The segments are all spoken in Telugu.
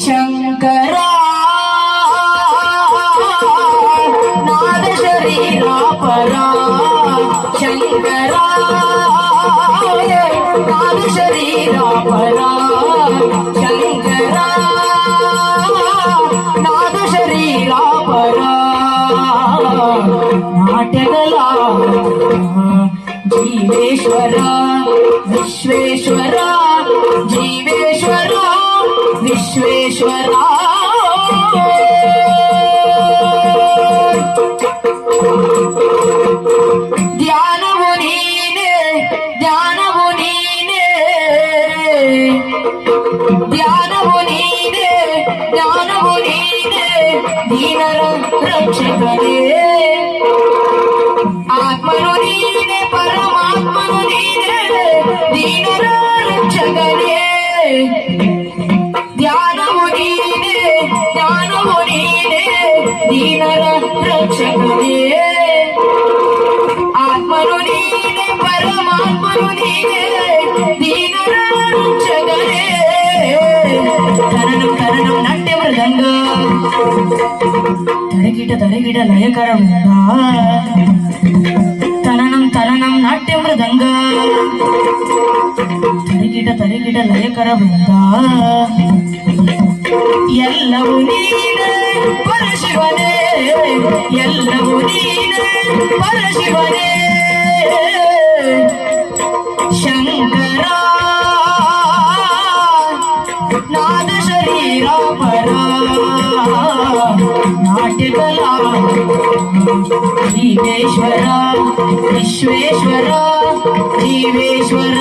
శంకరా నాద శరీరా పరా. శంకరా నాద శరీరా పరా. శంకరా నాద శరీరా పరా. నాట్యగల జీవేశ్వర విశ్వేశ్వరా. ஈஸ்வரா ಧ್ಯಾನವು ನೀನೆ ಧ್ಯಾನವು ನೀನೆ ಧ್ಯಾನವು ನೀನೆ ಜ್ಞಾನವು ನೀನೆ ದೀನರ ರಕ್ಷಕನೇ ಆತ್ಮನು ನೀನೆ ಪರಮಾತ್ಮನು ಒಡೀನೆ ನಾನು ಒಡೀನೆ ದೀನರ ರಕ್ಷಕನೇ ಆತ್ಮನು ನೀನೆ ಪರಮಾತ್ಮನು ನೀನೆ ದೀನರ ರಕ್ಷಕನೇ ಕರಣಂ ಕರಣಂ ನಾಟ್ಯ ಮೃದಂಗ ತರಗಿಡ ತರಗಿಡ ಲಯಕರ ವೃಂದ ತರಣಂ ತರಣಂ ನಾಟ್ಯ ಮೃದಂಗ ತರಿಗಿಡ ತರಿಗಿಡ ಲಯಕರ ವೃಂದ ಎಲ್ಲವೂ ನೀನೇ ಪರಶಿವನೇ. ಎಲ್ಲವೂ ನೀನೇ ಪರಶಿವನೇ. ಶಂಕರ ನಾದ ಶರೀರ ಪರ ನಾಟ್ಯಕಲಾ ಜೀವೇಶ್ವರ Vishweshwar ಜೀವೇಶ್ವರ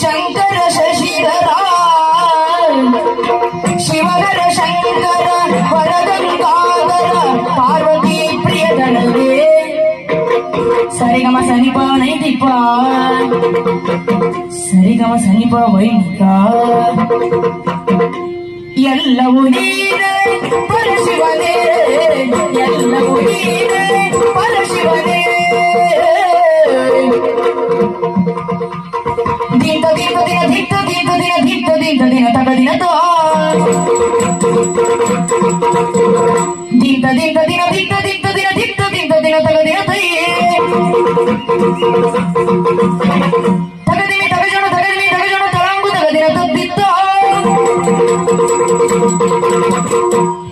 Shankar Shashidharan Shivadar Shankaran Varadar సరిగమ సనిప నైతిప సరిగమ సనిప వైనిక ಎಲ್ಲವೂ ನೀನೇ ಪರಶಿವನೇ ಎಲ್ಲವೂ ನೀನೇ ಪರಶಿವನೇ ದೀಪ ದೀಪ ದಿನ ದಿಟ್ಟ ದೀಪ ದಿನ ದಿಟ್ಟ ದೀಪ ದಿನ ತಗ ದಿನ ತೋ ದೀಪ ದೀಪ ದಿನ ದಿಟ್ಟ ತಗದಿಮಿ ತಗಜಣ ತಗದಿಮಿ ತಗಜಣ ತಳಂಗು ತಗ ದಿನ ತದ್ದಿತ್ತ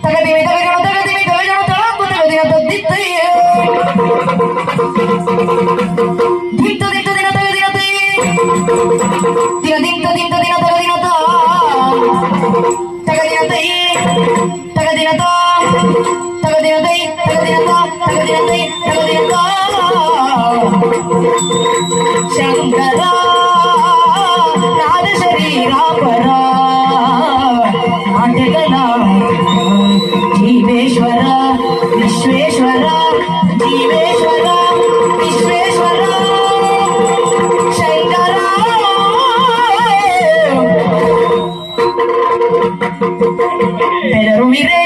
ತಗದಿಮಿ ತಗಜಣ ತಗದಿಮಿ ತಗಜಣ ತಳಂಗು ತಗ ದಿನ ತದ್ದಿತ್ತೈ ದಿಂತ ದಿಂತ ದಿನ ತಗ ದಿನ ತೈ ದಿನ ದಿಂತ ದಿಂತ ದಿನ ತಗ ದಿನ ತ ತಗ ದಿನ ತೈ ತಗ ದಿನ ತ ತಗ ದಿನ ತೈ ತಗ ದಿನ ತ ತಗ ದಿನ ತೈ ತಗ ದಿನ ತ శంకరా రాజశరీరాపరా ఆటగల జీవేశ్వర విశ్వేశ్వర జీవేశ్వర విశ్వేశ్వర శంకరా పెరరు మీరే